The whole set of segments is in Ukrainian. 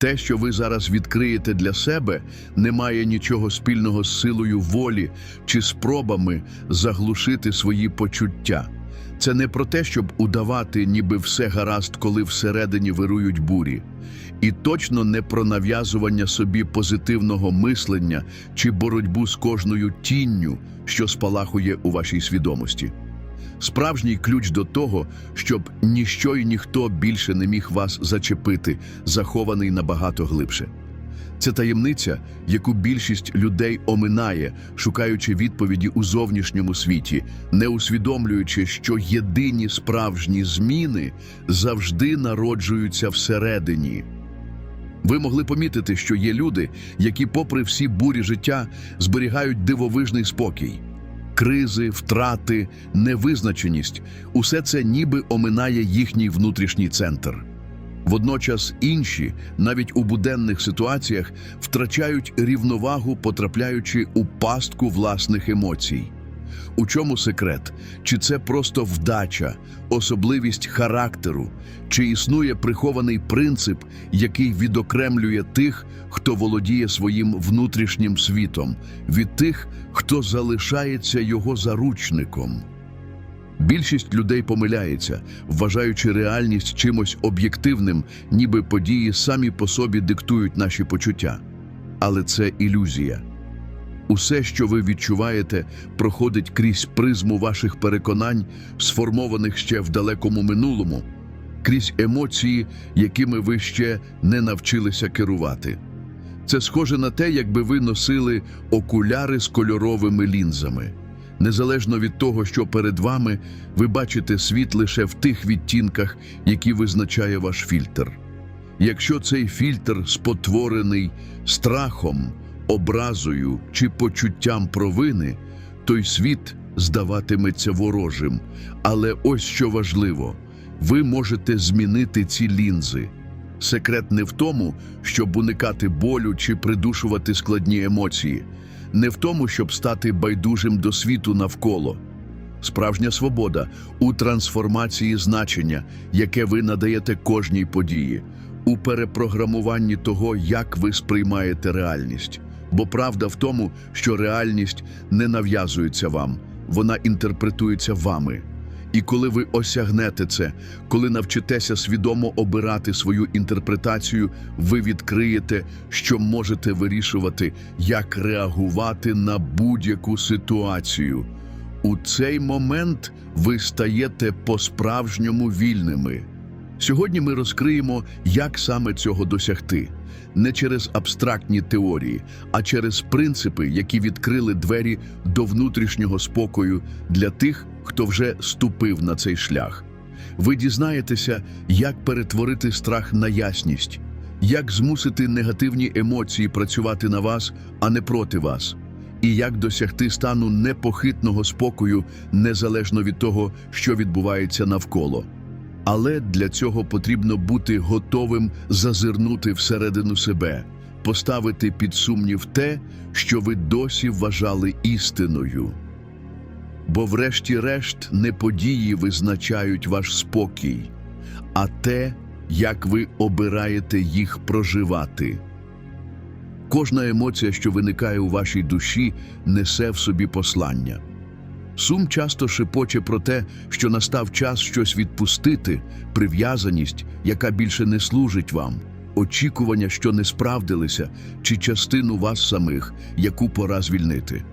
Те, що ви зараз відкриєте для себе, не має нічого спільного з силою волі чи спробами заглушити свої почуття. Це не про те, щоб удавати, ніби все гаразд, коли всередині вирують бурі, і точно не про нав'язування собі позитивного мислення чи боротьбу з кожною тінню, що спалахує у вашій свідомості. Справжній ключ до того, щоб ніщо і ніхто більше не міг вас зачепити, захований набагато глибше. Це таємниця, яку більшість людей оминає, шукаючи відповіді у зовнішньому світі, не усвідомлюючи, що єдині справжні зміни завжди народжуються всередині. Ви могли помітити, що є люди, які, попри всі бурі життя, зберігають дивовижний спокій. Кризи, втрати, невизначеність усе це ніби оминає їхній внутрішній центр. Водночас інші, навіть у буденних ситуаціях, втрачають рівновагу, потрапляючи у пастку власних емоцій. У чому секрет? Чи це просто вдача, особливість характеру, чи існує прихований принцип, який відокремлює тих, хто володіє своїм внутрішнім світом, від тих, хто залишається його заручником? Більшість людей помиляється, вважаючи реальність чимось об'єктивним, ніби події самі по собі диктують наші почуття. Але це ілюзія. Усе, що ви відчуваєте, проходить крізь призму ваших переконань, сформованих ще в далекому минулому, крізь емоції, якими ви ще не навчилися керувати. Це схоже на те, якби ви носили окуляри з кольоровими лінзами. Незалежно від того, що перед вами, ви бачите світ лише в тих відтінках, які визначає ваш фільтр. Якщо цей фільтр спотворений страхом, образою чи почуттям провини, той світ здаватиметься ворожим. Але ось що важливо: ви можете змінити ці лінзи. Секрет не в тому, щоб уникати болю чи придушувати складні емоції, не в тому, щоб стати байдужим до світу навколо. Справжня свобода у трансформації значення, яке ви надаєте кожній події, у перепрограмуванні того, як ви сприймаєте реальність. Бо правда в тому, що реальність не нав'язується вам, вона інтерпретується вами. І коли ви осягнете це, коли навчитеся свідомо обирати свою інтерпретацію, ви відкриєте, що можете вирішувати, як реагувати на будь-яку ситуацію. У цей момент ви стаєте по-справжньому вільними. Сьогодні ми розкриємо, як саме цього досягти. Не через абстрактні теорії, а через принципи, які відкрили двері до внутрішнього спокою для тих, хто вже ступив на цей шлях. Ви дізнаєтеся, як перетворити страх на ясність, як змусити негативні емоції працювати на вас, а не проти вас, і як досягти стану непохитного спокою незалежно від того, що відбувається навколо. Але для цього потрібно бути готовим зазирнути всередину себе, поставити під сумнів те, що ви досі вважали істиною. Бо, врешті-решт, не події визначають ваш спокій, а те, як ви обираєте їх проживати. Кожна емоція, що виникає у вашій душі, несе в собі послання. Сум часто шепоче про те, що настав час щось відпустити, прив'язаність, яка більше не служить вам, очікування, що не справдилися, чи частину вас самих, яку пора звільнити.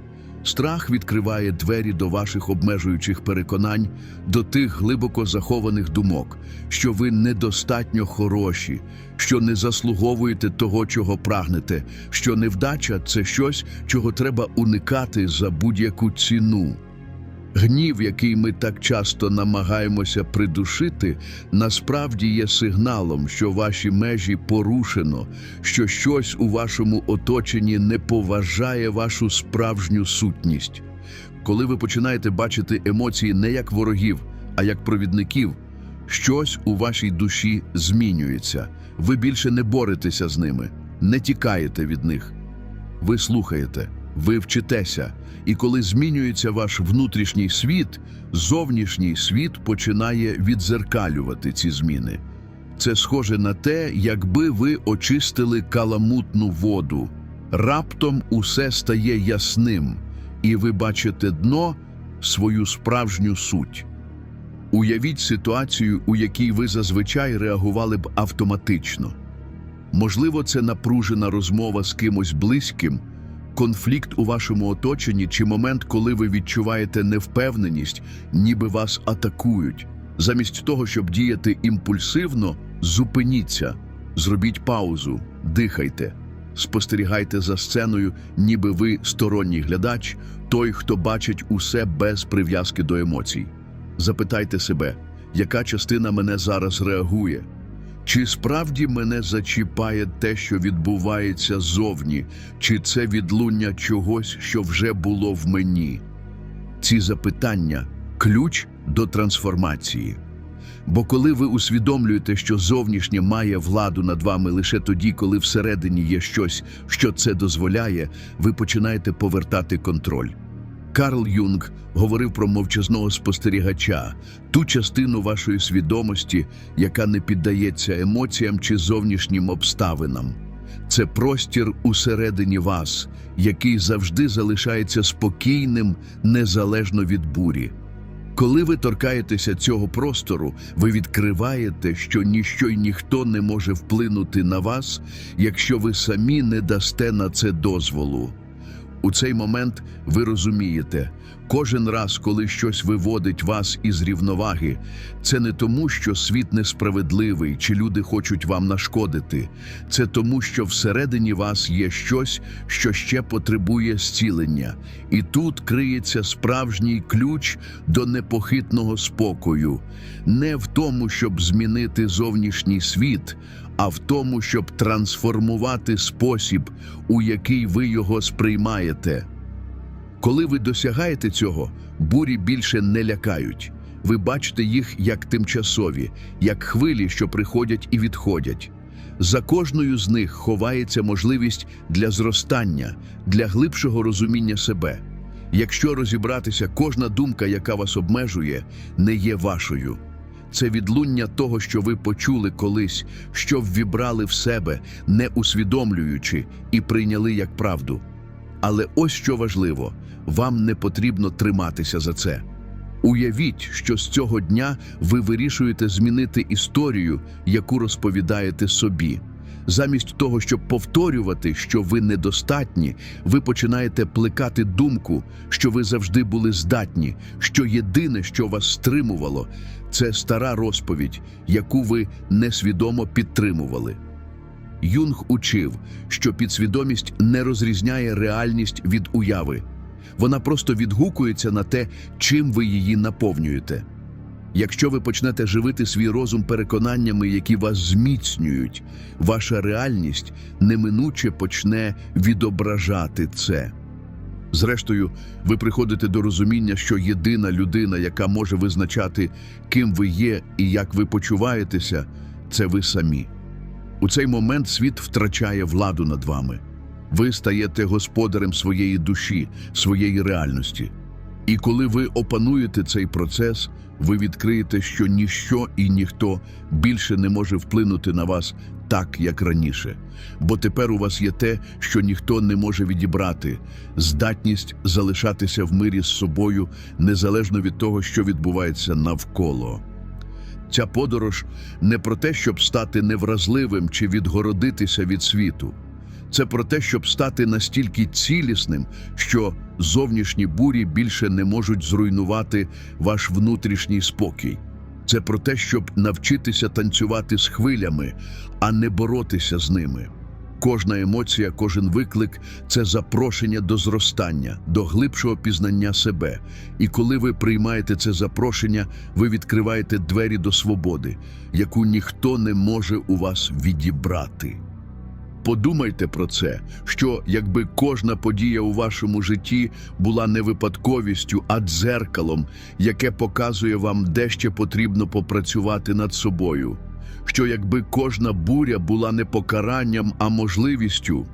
Страх відкриває двері до ваших обмежуючих переконань, до тих глибоко захованих думок, що ви недостатньо хороші, що не заслуговуєте того, чого прагнете, що невдача це щось, чого треба уникати за будь-яку ціну. Гнів, який ми так часто намагаємося придушити, насправді є сигналом, що ваші межі порушено, що щось у вашому оточенні не поважає вашу справжню сутність. Коли ви починаєте бачити емоції не як ворогів, а як провідників, щось у вашій душі змінюється. Ви більше не боретеся з ними, не тікаєте від них. Ви слухаєте, ви вчитеся, і коли змінюється ваш внутрішній світ, зовнішній світ починає відзеркалювати ці зміни. Це схоже на те, якби ви очистили каламутну воду. Раптом усе стає ясним, і ви бачите дно свою справжню суть. Уявіть ситуацію, у якій ви зазвичай реагували б автоматично. Можливо, це напружена розмова з кимось близьким, конфлікт у вашому оточенні чи момент, коли ви відчуваєте невпевненість, ніби вас атакують. Замість того, щоб діяти імпульсивно, зупиніться, зробіть паузу, дихайте, спостерігайте за сценою, ніби ви сторонній глядач, той, хто бачить усе без прив'язки до емоцій. Запитайте себе, яка частина мене зараз реагує? Чи справді мене зачіпає те, що відбувається зовні, чи це відлуння чогось, що вже було в мені? Ці запитання ключ до трансформації. Бо коли ви усвідомлюєте, що зовнішнє має владу над вами лише тоді, коли всередині є щось, що це дозволяє, ви починаєте повертати контроль. Карл Юнг говорив про мовчазного спостерігача, ту частину вашої свідомості, яка не піддається емоціям чи зовнішнім обставинам. Це простір усередині вас, який завжди залишається спокійним незалежно від бурі. Коли ви торкаєтеся цього простору, ви відкриваєте, що ніщо й ніхто не може вплинути на вас, якщо ви самі не дасте на це дозволу. У цей момент ви розумієте, кожен раз, коли щось виводить вас із рівноваги, це не тому, що світ несправедливий чи люди хочуть вам нашкодити. Це тому, що всередині вас є щось, що ще потребує зцілення. І тут криється справжній ключ до непохитного спокою. Не в тому, щоб змінити зовнішній світ, а в тому, щоб трансформувати спосіб, у який ви його сприймаєте. Коли ви досягаєте цього, бурі більше не лякають. Ви бачите їх як тимчасові, як хвилі, що приходять і відходять. За кожною з них ховається можливість для зростання, для глибшого розуміння себе. Якщо розібратися, кожна думка, яка вас обмежує, не є вашою. Це відлуння того, що ви почули колись, що ввібрали в себе, не усвідомлюючи, і прийняли як правду. Але ось що важливо: вам не потрібно триматися за це. Уявіть, що з цього дня ви вирішуєте змінити історію, яку розповідаєте собі. Замість того, щоб повторювати, що ви недостатні, ви починаєте плекати думку, що ви завжди були здатні, що єдине, що вас стримувало, це стара розповідь, яку ви несвідомо підтримували. Юнг учив, що підсвідомість не розрізняє реальність від уяви. Вона просто відгукується на те, чим ви її наповнюєте. Якщо ви почнете живити свій розум переконаннями, які вас зміцнюють, ваша реальність неминуче почне відображати це. Зрештою, ви приходите до розуміння, що єдина людина, яка може визначати, ким ви є і як ви почуваєтеся, це ви самі. У цей момент світ втрачає владу над вами. Ви стаєте господарем своєї душі, своєї реальності. І коли ви опануєте цей процес, ви відкриєте, що ніщо і ніхто більше не може вплинути на вас так, як раніше. Бо тепер у вас є те, що ніхто не може відібрати здатність залишатися в мирі з собою, незалежно від того, що відбувається навколо. Ця подорож не про те, щоб стати невразливим чи відгородитися від світу. Це про те, щоб стати настільки цілісним, що зовнішні бурі більше не можуть зруйнувати ваш внутрішній спокій. Це про те, щоб навчитися танцювати з хвилями, а не боротися з ними. Кожна емоція, кожен виклик це запрошення до зростання, до глибшого пізнання себе. І коли ви приймаєте це запрошення, ви відкриваєте двері до свободи, яку ніхто не може у вас відібрати. Подумайте про це, що якби кожна подія у вашому житті була не випадковістю, а дзеркалом, яке показує вам, де ще потрібно попрацювати над собою, що якби кожна буря була не покаранням, а можливістю,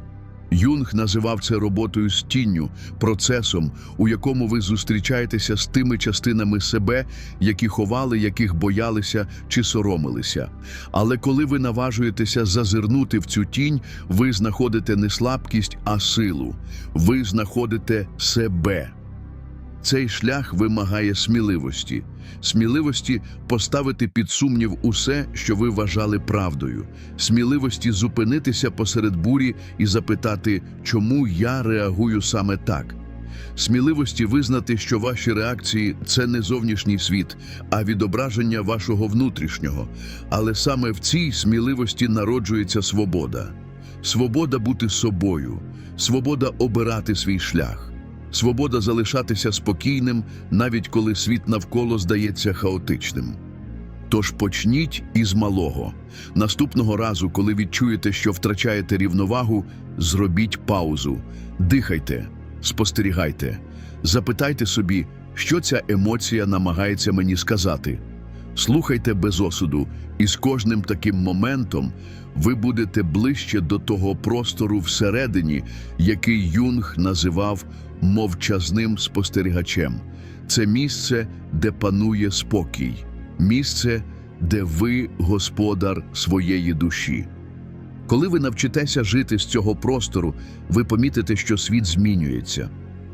Юнг називав це роботою з тінню, процесом, у якому ви зустрічаєтеся з тими частинами себе, які ховали, яких боялися чи соромилися. Але коли ви наважуєтеся зазирнути в цю тінь, ви знаходите не слабкість, а силу. Ви знаходите себе. Цей шлях вимагає сміливості, сміливості поставити під сумнів усе, що ви вважали правдою, сміливості зупинитися посеред бурі і запитати, чому я реагую саме так. Сміливості визнати, що ваші реакції це не зовнішній світ, а відображення вашого внутрішнього. Але саме в цій сміливості народжується свобода. Свобода бути собою, свобода обирати свій шлях. Свобода залишатися спокійним, навіть коли світ навколо здається хаотичним. Тож почніть із малого. Наступного разу, коли відчуєте, що втрачаєте рівновагу, зробіть паузу, дихайте, спостерігайте, запитайте собі, що ця емоція намагається мені сказати. Слухайте без осуду, і з кожним таким моментом ви будете ближче до того простору всередині, який Юнг називав мовчазним спостерігачем. Це місце, де панує спокій, місце, де ви господар своєї душі. Коли ви навчитеся жити з цього простору, ви помітите, що світ змінюється.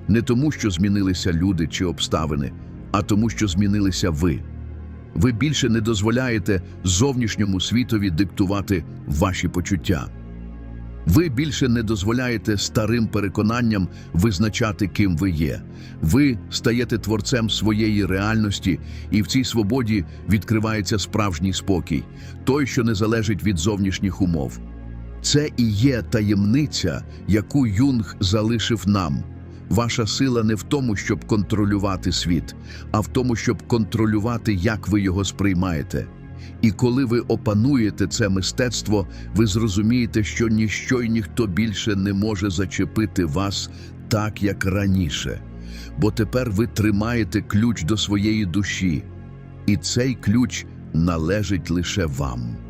Не тому, що змінилися люди чи обставини, а тому, що змінилися ви. Ви більше не дозволяєте зовнішньому світові диктувати ваші почуття. Ви більше не дозволяєте старим переконанням визначати, ким ви є. Ви стаєте творцем своєї реальності, і в цій свободі відкривається справжній спокій, той, що не залежить від зовнішніх умов. Це і є таємниця, яку Юнг залишив нам. Ваша сила не в тому, щоб контролювати світ, а в тому, щоб контролювати, як ви його сприймаєте. І коли ви опануєте це мистецтво, ви зрозумієте, що ніщо й ніхто більше не може зачепити вас так, як раніше. Бо тепер ви тримаєте ключ до своєї душі, і цей ключ належить лише вам.